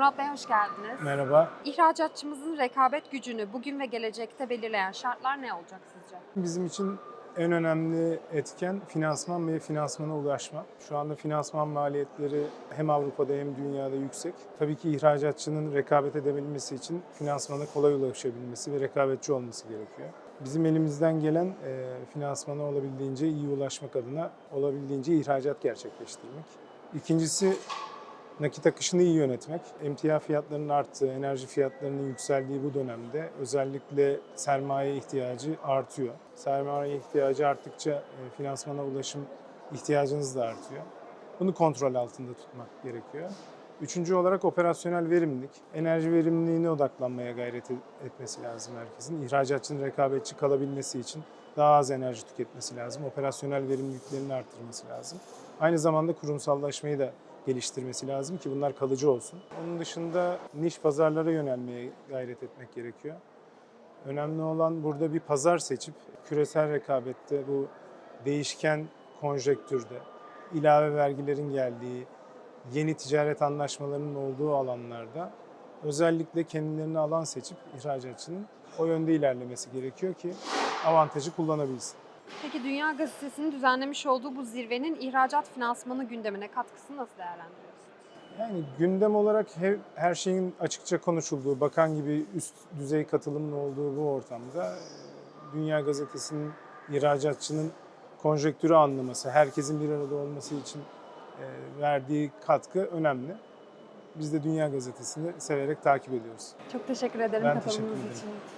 Murat Bey hoş geldiniz. Merhaba. İhracatçımızın rekabet gücünü bugün ve gelecekte belirleyen şartlar ne olacak sizce? Bizim için en önemli etken finansman ve finansmana ulaşma. Şu anda finansman maliyetleri hem Avrupa'da hem dünyada yüksek. Tabii ki ihracatçının rekabet edebilmesi için finansmana kolay ulaşabilmesi ve rekabetçi olması gerekiyor. Bizim elimizden gelen e, finansmana olabildiğince iyi ulaşmak adına olabildiğince ihracat gerçekleştirmek. İkincisi nakit akışını iyi yönetmek. Emtia fiyatlarının arttığı, enerji fiyatlarının yükseldiği bu dönemde özellikle sermaye ihtiyacı artıyor. Sermaye ihtiyacı arttıkça e, finansmana ulaşım ihtiyacınız da artıyor. Bunu kontrol altında tutmak gerekiyor. Üçüncü olarak operasyonel verimlilik. Enerji verimliliğine odaklanmaya gayret e- etmesi lazım herkesin. İhracatçının rekabetçi kalabilmesi için daha az enerji tüketmesi lazım. Operasyonel verimliliklerini arttırması lazım. Aynı zamanda kurumsallaşmayı da geliştirmesi lazım ki bunlar kalıcı olsun. Onun dışında niş pazarlara yönelmeye gayret etmek gerekiyor. Önemli olan burada bir pazar seçip küresel rekabette bu değişken konjektürde ilave vergilerin geldiği, yeni ticaret anlaşmalarının olduğu alanlarda özellikle kendilerine alan seçip ihracatçının o yönde ilerlemesi gerekiyor ki avantajı kullanabilsin. Peki Dünya Gazetesi'nin düzenlemiş olduğu bu zirvenin ihracat finansmanı gündemine katkısını nasıl değerlendiriyorsunuz? Yani gündem olarak he- her şeyin açıkça konuşulduğu, bakan gibi üst düzey katılımın olduğu bu ortamda e, Dünya Gazetesi'nin ihracatçının konjektürü anlaması, herkesin bir arada olması için e, verdiği katkı önemli. Biz de Dünya Gazetesi'ni severek takip ediyoruz. Çok teşekkür ederim Ben katılımınız teşekkür ederim. için.